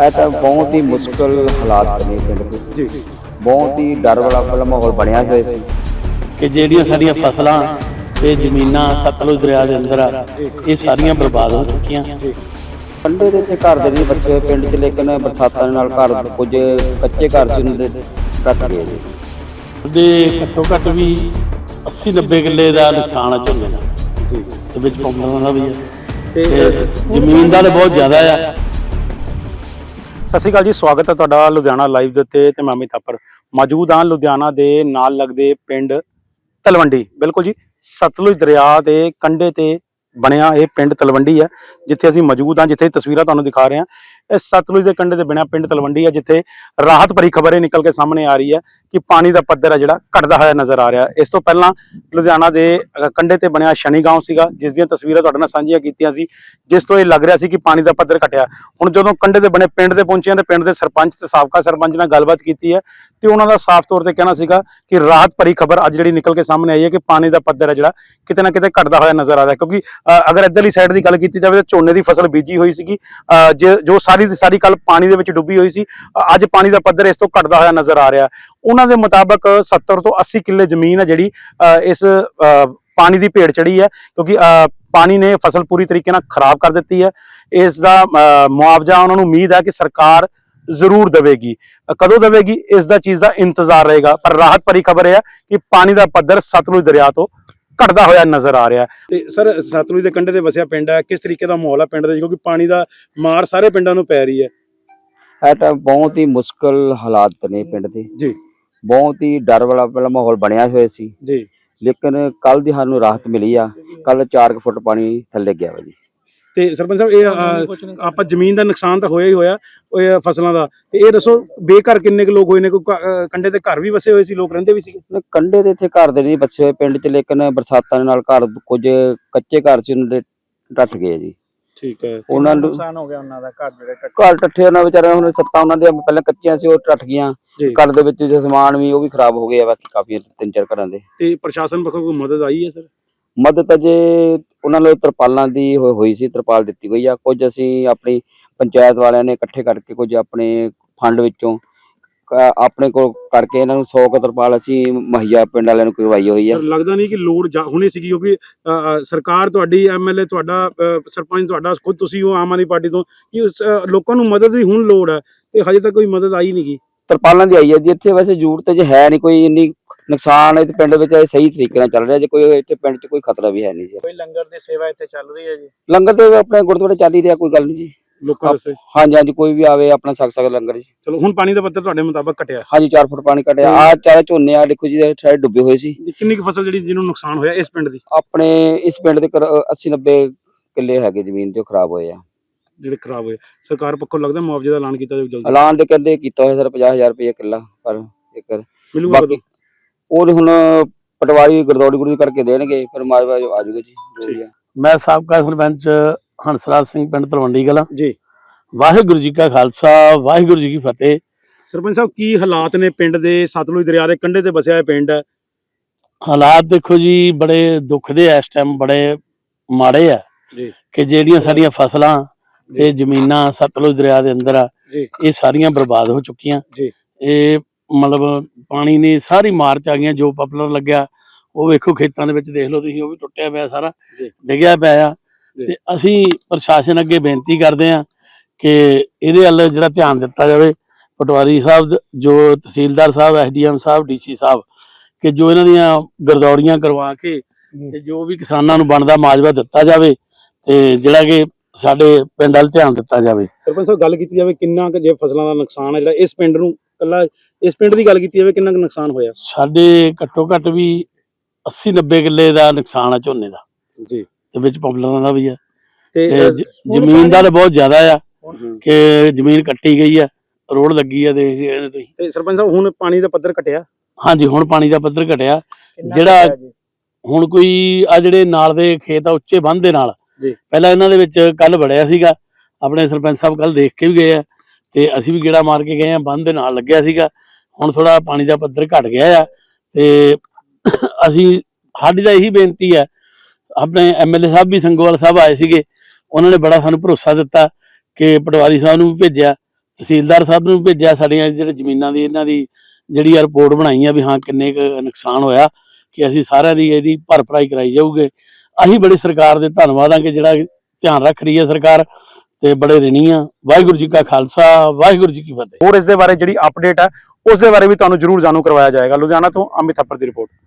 ਇਹ ਤਾਂ ਬਹੁਤ ਹੀ ਮੁਸ਼ਕਲ ਹਾਲਾਤ ਨੇ ਪਿੰਡ ਦੇ। ਜੀ। ਬਹੁਤ ਹੀ ਡਰ ਵਾਲਾ ਵਾਲਾ ਮਾਹੌਲ ਬਣਿਆ ਹੋਇਆ ਸੀ। ਕਿ ਜਿਹੜੀਆਂ ਸਾਡੀਆਂ ਫਸਲਾਂ ਤੇ ਜ਼ਮੀਨਾਂ ਸਤਲੁਜ ਦਰਿਆ ਦੇ ਅੰਦਰ ਆ ਇਹ ਸਾਰੀਆਂ ਬਰਬਾਦ ਹੋ ਚੁੱਕੀਆਂ। ਕੰਡੇ ਦੇ ਤੇ ਘਰ ਦੇ ਨਹੀਂ ਹੋਏ ਪਿੰਡ 'ਚ ਲੇਕਿਨ ਬਰਸਾਤਾਂ ਦੇ ਨਾਲ ਘਰ ਕੁਝ ਕੱਚੇ ਘਰ ਸੀ ਉਹਨਾਂ ਦੇ ਟੱਟ ਗਏ ਜੀ ਉਹਦੇ ਘੱਟੋ ਘੱਟ ਵੀ 80 90 ਕਿੱਲੇ ਦਾ ਨੁਕਸਾਨ ਆ ਝੋਨੇ ਦਾ। ਜੀ। ਤੇ ਵਿੱਚ ਪੰਪਾਂ ਦਾ ਵੀ ਹੈ ਤੇ ਤੇ ਜ਼ਮੀਨ ਦਾ ਤਾਂ ਬਹੁਤ ਜ਼ਿਆਦਾ ਆ। ਸਤਿ ਸ਼੍ਰੀ ਅਕਾਲ ਜੀ, ਸਵਾਗਤ ਹੈ ਤੁਹਾਡਾ ਲੁਧਿਆਣਾ ਲਾਈਵ ਦੇ ਉੱਤੇ ਤੇ ਮੈਂ ਅਮਿਤ ਥਾਪਰ। ਮੌਜੂਦ ਹਾਂ ਲੁਧਿਆਣਾ ਦੇ ਨਾਲ ਲੱਗਦੇ ਪਿੰਡ ਤਲਵੰਡੀ। ਬਿਲਕੁਲ ਜੀ, ਸਤਲੁਜ ਦਰਿਆ ਦੇ ਕੰਢੇ ਤੇ ਬਣਿਆ ਇਹ ਪਿੰਡ ਤਲਵੰਡੀ ਹੈ, ਜਿੱਥੇ ਅਸੀਂ ਮੌਜੂਦ ਹਾਂ, ਜਿੱਥੇ ਤਸਵੀਰਾਂ ਤੁਹਾਨੂੰ ਦਿਖਾ ਰਹੇ ਹਾਂ। ਇਹ ਸਤਲੁਜ ਦੇ ਕੰਢੇ ਦੇ ਬਣਿਆ ਪਿੰਡ ਤਲਵੰਡੀ ਹੈ ਜਿੱਥੇ ਰਾਹਤ ਭਰੀ ਖਬਰ ਇਹ ਨਿਕਲ ਕੇ ਸਾਹਮਣੇ ਆ ਰਹੀ ਹੈ ਕਿ ਪਾਣੀ ਦਾ ਪੱਧਰ ਹੈ ਜਿਹੜਾ ਘਟਦਾ ਹੋਇਆ ਨਜ਼ਰ ਆ ਰਿਹਾ। ਇਸ ਤੋਂ ਪਹਿਲਾਂ ਲੁਧਿਆਣਾ ਦੇ ਕੰਢੇ ਤੇ ਬਣਿਆ ਸ਼ਨੀ ਗਾਉਂ ਸੀਗਾ ਜਿਸ ਦੀਆਂ ਤਸਵੀਰਾਂ ਤੁਹਾਡੇ ਨਾਲ ਸਾਂਝੀਆਂ ਕੀਤੀਆਂ ਸੀ ਜਿਸ ਤੋਂ ਇਹ ਲੱਗ ਰਿਹਾ ਸੀ ਕਿ ਪਾਣੀ ਦਾ ਪੱਧਰ ਘਟਿਆ। ਹੁਣ ਜਦੋਂ ਕੰਢੇ ਦੇ ਬਣੇ ਪਿੰਡ ਦੇ ਪਹੁੰਚੇ ਤੇ ਪਿੰਡ ਦੇ ਸਰਪੰਚ ਤੇ ਸਾਬਕਾ ਸਰਪੰਚ ਨਾਲ ਗੱਲਬਾਤ ਕੀਤੀ ਹੈ ਤੇ ਉਹਨਾਂ ਦਾ ਸਾਫ਼ ਤੌਰ ਤੇ ਕਹਿਣਾ ਸੀਗਾ ਕਿ ਰਾਹਤ ਭਰੀ ਖਬਰ ਅੱਜ ਜਿਹੜੀ ਨਿਕਲ ਕੇ ਸਾਹਮਣੇ ਆਈ ਹੈ ਕਿ ਪਾਣੀ ਦਾ ਪੱਧਰ ਹੈ ਜਿਹੜਾ ਕਿਤੇ ਨਾ ਕਿਤੇ ਘਟਦਾ ਹੋਇਆ ਨਜ਼ਰ ਆ ਰਿਹਾ। ਕਿਉਂਕਿ ਅ, ਅਗਰ ਇੱਧਰਲੀ ਸਾਈਡ ਦੀ ਗੱਲ ਕੀਤੀ ਜਾਵੇ ਤਾਂ ਝੋਨੇ ਦੀ ਫਸਲ ਬੀਜੀ ਹੋਈ ਸੀਗੀ। ਅ, ਜੇ- ਜੋ ਸਾਰੀ ਦੀ ਸਾਰੀ ਕੱਲ ਪਾਣੀ ਦੇ ਵਿੱਚ ਡੁੱਬੀ ਹੋਈ ਸੀ। ਅੱਜ ਪਾਣੀ ਦਾ ਪੱਧਰ ਇਸ ਤੋਂ ਘਟਦਾ ਹੋਇਆ ਨਜ਼ਰ ਆ ਰਿਹਾ। ਉਹਨਾਂ ਦੇ ਮੁਤਾਬਕ 70 ਤੋਂ 80 ਕਿੱਲੇ ਜ਼ਮੀਨ ਹੈ ਜਿਹੜੀ ਇਸ ਪਾਣੀ ਦੀ ਭੇੜ ਚੜੀ ਹੈ ਕਿਉਂਕਿ ਅ, ਪਾਣੀ ਨੇ ਫਸਲ ਪੂਰੀ ਤਰੀਕੇ ਨਾਲ ਖਰਾਬ ਕਰ ਦਿੱਤੀ ਹੈ। ਇਸ ਦਾ ਮੁਆਵਜ਼ਾ ਉਹਨਾਂ ਨੂੰ ਉਮੀਦ ਹੈ ਕਿ ਸਰਕਾਰ ਜ਼ਰੂਰ ਦੇਵੇਗੀ। ਕਦੋਂ ਦੇਵੇਗੀ ਇਸ ਦਾ ਚੀਜ਼ ਦਾ ਇੰਤਜ਼ਾਰ ਰਹੇਗਾ। ਪਰ ਰਾਹਤ ਭਰੀ ਖਬਰ ਇਹ ਹੈ ਕਿ ਪਾਣੀ ਦਾ ਪੱਧਰ ਸਤਲੁਜ ਦਰਿਆ ਤੋਂ ਘਟਦਾ ਹੋਇਆ ਨਜ਼ਰ ਆ ਰਿਹਾ ਹੈ। ਤੇ ਸਰ ਸਤਲੁਜ ਦੇ ਕੰਢੇ ਤੇ ਵਸਿਆ ਪਿੰਡ ਹੈ। ਕਿਸ ਤਰੀਕੇ ਦਾ ਮਾਹੌਲ ਹੈ ਪਿੰਡ ਦੇ? ਕਿਉਂਕਿ ਪਾਣੀ ਦਾ ਮਾਰ ਸਾਰੇ ਪਿੰਡਾਂ ਨੂੰ ਪੈ ਰਹੀ ਹੈ। ਇਹ ਤਾਂ ਬਹੁਤ ਹੀ ਮੁਸ਼ਕਲ ਹਾਲਾਤ ਨੇ ਪਿੰਡ ਦੇ। ਜੀ। ਬਹੁਤ ਹੀ ਡਰ ਵਾਲਾ ਵਾਲਾ ਮਾਹੌਲ ਬਣਿਆ ਹੋਇਆ ਸੀ। ਜੀ। ਲੇਕਿਨ ਕੱਲ ਦੀ ਸਾਨੂੰ ਰਾਹਤ ਮਿਲੀ ਆ। ਕੱਲ 4 ਫੁੱਟ ਪਾਣੀ ਥੱਲੇ ਗਿਆ ਵਾ ਜੀ। ਤੇ ਸਰਪੰਚ ਸਾਹਿਬ ਇਹ ਅ, ਆਪਾਂ ਜ਼ਮੀਨ ਦਾ ਨੁਕਸਾਨ ਤਾਂ ਹੋਇਆ ਹੀ ਹੋਇਆ ਉਹ ਇਹ ਫਸਲਾਂ ਦਾ। ਤੇ ਇਹ ਦੱਸੋ ਬੇਘਰ ਕਿੰਨੇ ਕੁ ਲੋਕ ਹੋਏ ਨੇ? ਕੋਈ ਘ- ਅ, ਕੰਢੇ ਤੇ ਘਰ ਵੀ ਵਸੇ ਹੋਏ ਸੀ ਲੋਕ ਰਹਿੰਦੇ ਵੀ ਨੇ ਕੰਡੇ ਦੇ ਇੱਥੇ ਘਰ ਦੇ ਨਹੀਂ ਬਸੇ ਹੋਏ ਪਿੰਡ 'ਚ ਲੇਕਿਨ ਬਰਸਾਤਾਂ ਦੇ ਨਾਲ ਘਰ ਕੁਝ ਕੱਚੇ ਘਰ ਸੀ ਉਹਨਾਂ ਦੇ ਟੱਟ ਗਏ ਜੀ। ਠੀਕ ਹੈ। ਉਹਨਾਂ ਨੂੰ ਨੁਕਸਾਨ ਹੋ ਗਿਆ ਉਹਨਾਂ ਦਾ ਘਰ ਜਿਹੜੇ ਟੱਟ? ਘਰ ਟੱਠੇ ਉਹਨਾਂ ਵਿਚਾਰਿਆਂ ਹੁਣ ਸੱਤਾਂ ਉਹਨਾਂ ਦੀਆਂ ਪਹਿਲਾਂ ਕੱਚੀਆਂ ਸੀ ਉਹ ਟੱਟ ਗਈਆਂ। ਜੀ। ਘਰ ਦੇ ਵਿੱਚ ਜੋ ਸਮਾਨ ਵੀ ਉਹ ਵੀ ਖਰਾਬ ਹੋ ਗਏ ਆ ਬਾਕੀ ਕਾਫੀ ਤਿੰਨ ਚਾਰ ਘਰਾਂ ਦੇ। ਤੇ ਪ੍ਰਸ਼ਾਸਨ ਪੱਖੋਂ ਕੋਈ ਮਦਦ ਆਈ ਹੈ ਸਰ? ਮਦਦ ਅਜੇ ਉਹਨਾਂ ਨੂੰ ਤਰਪਾਲਾਂ ਦੀ ਹੋ- ਹੋਈ ਸੀ ਤਰਪਾਲ ਦਿੱਤੀ ਗਈ ਆ। ਕੁਝ ਅਸੀਂ ਆਪਣੀ ਪੰਚਾਇਤ ਵਾਲਿਆਂ ਨੇ ਇਕੱਠੇ ਕਰਕੇ ਕੁਝ ਆਪਣੇ ਫੰਡ ਵਿੱਚੋਂ ਆਪਣੇ ਕੋਲ ਕਰਕੇ ਇਹਨਾਂ ਨੂੰ 100 ਕੁ ਤਰਪਾਲ ਅਸੀਂ ਮੁਹੱਈਆ ਪਿੰਡ ਵਾਲਿਆਂ ਨੂੰ ਕਰਵਾਈ ਹੋਈ ਆ। ਲੱਗਦਾ ਨਹੀਂ ਕਿ ਲੋੜ ਜਾ- ਹੋਣੀ ਸੀਗੀ ਕਿਉਂਕਿ ਅ, ਅ, ਸਰਕਾਰ ਤੁਹਾਡੀ ਐਮਐਲਏ ਤੁਹਾਡਾ ਅ, ਸਰਪੰਚ ਤੁਹਾਡਾ ਖੁਦ ਤੁਸੀਂ ਹੋ ਆਮ ਆਦਮੀ ਪਾਰਟੀ ਤੋਂ ਕਿ ਉਸ, ਅ, ਲੋਕਾਂ ਨੂੰ ਮਦਦ ਦੀ ਹੁਣ ਲੋੜ ਹੈ ਤੇ ਹਜੇ ਤੱਕ ਕੋਈ ਮਦਦ ਆਈ ਨਹੀਂਗੀ ਤਰਪਾਲਾਂ ਦੀ ਆਈ ਹੈ ਜੀ ਇੱਥੇ ਵੈਸੇ ਜ਼ਰੂਰਤ ਜੇ ਹੈ ਨਹੀਂ ਕੋਈ ਇੰਨੀ ਨੁਕਸਾਨ ਹੈ ਤੇ ਪਿੰਡ ਵਿੱਚ ਇਹ ਸਹੀ ਤਰੀਕੇ ਨਾਲ ਚੱਲ ਰਿਹਾ ਜੇ ਕੋਈ ਇੱਥੇ ਪਿੰਡ 'ਚ ਕੋਈ ਖਤਰਾ ਵੀ ਹੈ ਨਹੀਂ ਜੀ। ਕੋਈ ਲੰਗਰ ਦੀ ਸੇਵਾ ਇੱਥੇ ਚੱਲ ਰਹੀ ਹੈ ਜੀ? ਲੰਗਰ ਤੇ ਆਪਣੇ ਗੁਰਦੁਆਰੇ ਚੱਲ ਹੀ ਰਿਹਾ ਕੋਈ ਗੱਲ ਨਹੀਂ ਜੀ। ਲੋਕਾਂ ਵਾਸਤੇ? ਹਾਂਜੀ ਹਾਂਜੀ ਕੋਈ ਵੀ ਆਵੇ ਆਪਣਾ ਸਕ ਸਕ ਲੰਗਰ ਜੀ। ਚਲੋ ਹੁਣ ਪਾਣੀ ਦਾ ਪੱਧਰ ਤੁਹਾਡੇ ਮੁਤਾਬਕ ਘਟਿਆ। ਹਾਂਜੀ 4 ਫੁੱਟ ਪਾਣੀ ਕੱਢਿਆ ਆ ਚਾਰੇ ਝੋਨੇ ਆ ਦੇਖੋ ਜੀ ਸਾਰੇ ਡੁੱਬੇ ਹੋਏ ਸੀ। ਕਿੰਨੀ ਕੁ ਫਸਲ ਜਿਹੜੀ ਜਿਹਨੂੰ ਨੁਕਸਾਨ ਹੋਇਆ ਇਸ ਪਿੰਡ ਦੀ? ਆਪਣੇ ਇਸ ਪਿੰਡ ਦੇ 80 90 ਕਿੱਲੇ ਹੈਗੇ ਜ਼ਮੀਨ ਜੋ ਖਰਾਬ ਹੋਏ ਆ। ਜਿਹੜੇ ਖਰਾਬ ਹੋਏ। ਸਰਕਾਰ ਪੱਖੋਂ ਲੱਗਦਾ ਮੁਆਵਜ਼ੇ ਦਾ ਐਲਾਨ ਕੀਤਾ ਜਾਊ ਜਲਦੀ। ਐਲਾਨ ਦੇ ਕਹਿੰਦੇ ਕੀਤਾ ਹੋਇਆ ਸਰ 50000 ਰੁਪਏ ਕਿੱਲਾ ਪਰ ਏਕੜ। ਬਾਕੀ ਉਹ ਹੁਣ ਪਟਵਾਰੀ ਗਰਦੌੜੀ ਗੁਰਦੀ ਕਰਕੇ ਦੇਣਗੇ ਫਿਰ ਮਾਜਵਾ ਆ ਜਾਊਗਾ ਜੀ ਜੋ ਵੀ ਆ। ਮੈਂ ਸਾਬਕਾ ਸਰਪੰਚ ਹੰਸਰਾਜ ਸਿੰਘ ਪਿੰਡ ਤਲਵੰਡੀ ਕਲਾਂ। ਜੀ। ਵਾਹਿਗੁਰੂ ਜੀ ਕਾ ਖਾਲਸਾ ਵਾਹਿਗੁਰੂ ਜੀ ਕੀ ਫਤਿਹ। ਸਰਪੰਚ ਸਾਹਿਬ ਕੀ ਹਾਲਾਤ ਨੇ ਪਿੰਡ ਦੇ ਸਤਲੁਜ ਦਰਿਆ ਦੇ ਕੰਢੇ ਤੇ ਵਸਿਆ ਇਹ ਪਿੰਡ? ਹੈ ਹਾਲਾਤ ਦੇਖੋ ਜੀ ਬੜੇ ਦੁੱਖ ਦੇ ਆ ਇਸ ਟਾਈਮ ਬੜੇ ਮਾੜੇ ਆ। ਜੀ। ਕਿ ਜਿਹੜੀਆਂ ਸਾਡੀਆਂ ਫਸਲਾਂ ਤੇ ਜ਼ਮੀਨਾਂ ਸਤਲੁਜ ਦਰਿਆ ਦੇ ਅੰਦਰ ਆ ਇਹ ਸਾਰੀਆਂ ਬਰਬਾਦ ਹੋ ਚੁੱਕੀਆਂ। ਜੀ। ਇਹ ਮਤਲਬ ਪਾਣੀ ਨੇ ਸਾਰੀ ਮਾਰ ਚ ਆ ਗਈਆਂ ਜੋ ਪਪਲਰ ਲੱਗਿਆ ਉਹ ਵੇਖੋ ਖੇਤਾਂ ਦੇ ਵਿੱਚ ਦੇਖ ਲਓ ਤੁਸੀਂ ਉਹ ਵੀ ਟੁੱਟਿਆ ਪਿਆ ਸਾਰਾ। ਡਿੱਗਿਆ ਪਿਆ ਆ। ਤੇ ਅਸੀਂ ਪ੍ਰਸ਼ਾਸਨ ਅੱਗੇ ਬੇਨਤੀ ਕਰਦੇ ਆ ਕਿ ਇਹਦੇ ਵੱਲ ਜਿਹੜਾ ਧਿਆਨ ਦਿੱਤਾ ਜਾਵੇ ਪਟਵਾਰੀ ਸਾਹਿਬ ਜੋ ਤਹਿਸੀਲਦਾਰ ਸਾਹਿਬ ਐਸਡੀਐਮ ਸਾਹਿਬ ਡੀਸੀ ਸਾਹਿਬ ਕਿ ਜੋ ਇਹਨਾਂ ਦੀਆਂ ਗਰਦੌਰੀਆਂ ਕਰਵਾ ਕੇ ਤੇ ਜੋ ਵੀ ਕਿਸਾਨਾਂ ਨੂੰ ਬਣਦਾ ਮਾਜਵਾ ਦਿੱਤਾ ਜਾਵੇ ਤੇ ਜਿਹੜਾ ਕਿ ਸਾਡੇ ਪਿੰਡ ਵੱਲ ਧਿਆਨ ਦਿੱਤਾ ਜਾਵੇ ਸਰਪੰਚ ਸਾਹਿਬ ਗੱਲ ਕੀਤੀ ਜਾਵੇ ਕਿੰਨਾ ਕੁ ਜੇ ਫਸਲਾਂ ਦਾ ਨੁਕਸਾਨ ਹੈ ਜਿਹੜਾ ਇਸ ਪਿੰਡ ਨੂੰ ਕੱਲਾ ਇਸ ਪਿੰਡ ਦੀ ਗੱਲ ਕੀਤੀ ਜਾਵੇ ਕਿੰਨਾ ਕੁ ਨੁਕਸਾਨ ਹੋਇਆ? ਸਾਡੇ ਘੱਟੋ ਘੱਟ ਵੀ 80 90 ਕਿੱਲੇ ਦਾ ਨੁਕਸਾਨ ਆ ਝੋਨੇ ਦਾ। ਜੀ। ਤੇ ਵਿੱਚ ਪਪਲਰਾਂ ਦਾ ਵੀ ਆ। ਤੇ ਜ਼ਮੀਨ ਦਾ ਤਾਂ ਬਹੁਤ ਜ਼ਿਆਦਾ ਆ ਕਿ ਜ਼ਮੀਨ ਕੱਟੀ ਗਈ ਆ ਰੋਡ ਲੱਗੀ ਆ ਦੇਖ ਜੀ ਤੁਸੀਂ। ਤੇ ਸਰਪੰਚ ਸਾਹਿਬ ਹੁਣ ਪਾਣੀ ਦਾ ਪੱਧਰ ਘਟਿਆ? ਹਾਂਜੀ ਹੁਣ ਪਾਣੀ ਦਾ ਪੱਧਰ ਘਟਿਆ। ਜਿਹੜਾ-? ਹੁਣ ਕੋਈ ਆ ਜਿਹੜੇ ਨਾਲ ਦੇ ਖੇਤ ਆ ਉੱਚੇ ਬੰਦ ਦੇ ਨਾਲ। ਜੀ। ਪਹਿਲਾਂ ਇਹਨਾਂ ਦੇ ਵਿੱਚ ਕੱਲ ਵੜਿਆ ਸੀਗਾ। ਆਪਣੇ ਸਰਪੰਚ ਸਾਹਿਬ ਕੱਲ ਦੇਖ ਕੇ ਵੀ ਗਏ ਆ। ਤੇ ਅਸੀਂ ਵੀ ਗੇੜਾ ਮਾਰ ਕੇ ਗਏ ਆ ਬੰਦ ਦੇ ਨਾਲ ਲੱਗਿਆ ਸੀਗਾ। ਹੁਣ ਥੋੜਾ ਪਾਣੀ ਦਾ ਪੱਧਰ ਘਟ ਗਿਆ ਆ ਤੇ ਅਸੀਂ, ਸਾਡੀ ਤਾਂ ਇਹੀ ਬੇਨਤੀ ਹੈ ਆਪਣੇ ਐਮਐਲਏ ਸਾਹਿਬ ਵੀ ਸੰਗੋਵਾਲ ਸਾਹਿਬ ਆਏ ਸੀਗੇ, ਉਹਨਾਂ ਨੇ ਬੜਾ ਸਾਨੂੰ ਭਰੋਸਾ ਦਿੱਤਾ ਕਿ ਪਟਵਾਰੀ ਸਾਹਿਬ ਨੂੰ ਵੀ ਭੇਜਿਆ, ਤਹਿਸੀਲਦਾਰ ਸਾਹਿਬ ਨੂੰ ਭੇਜਿਆ, ਸਾਡੀਆਂ ਜਿਹੜੇ ਜ਼ਮੀਨਾਂ ਦੀ, ਇਹਨਾਂ ਦੀ ਜਿਹੜੀ ਰਿਪੋਰਟ ਬਣਾਈ ਆ ਵੀ ਹਾਂ ਕਿੰਨੇ ਕੁ ਨੁਕਸਾਨ ਹੋਇਆ ਕਿ ਅਸੀਂ ਸਾਰਿਆਂ ਦੀ ਇਹਦੀ ਭਰਪਰਾਈ ਕਰਾਈ ਜਾਊਗੇ। ਅਸੀਂ ਬੜੀ ਸਰਕਾਰ ਦੇ ਧੰਨਵਾਦ ਆ ਕਿ ਜਿਹੜਾ ਧਿਆਨ ਰੱਖ ਰਹੀ ਹੈ ਸਰਕਾਰ ਤੇ ਬੜੇ ਰਿਣੀ ਆ। ਵਾਹਿਗੁਰੂ ਜੀ ਕਾ ਖਾਲਸਾ, ਵਾਹਿਗੁਰੂ ਜੀ ਕੀ ਫਤਿਹ। ਹੋਰ ਇਸ ਦੇ ਬਾਰੇ ਜਿਹੜੀ ਅਪਡੇਟ ਆ, ਉਸ ਦੇ ਬਾਰੇ ਵੀ ਤੁਹਾਨੂੰ ਜ਼ਰੂਰ ਜਾਣੂ ਕਰਵਾਇਆ ਜਾਏਗਾ। ਲੁਧਿਆਣਾ ਤੋਂ ਅਮਿਤ ਥੱਪੜ ਦੀ ਰਿਪੋਰਟ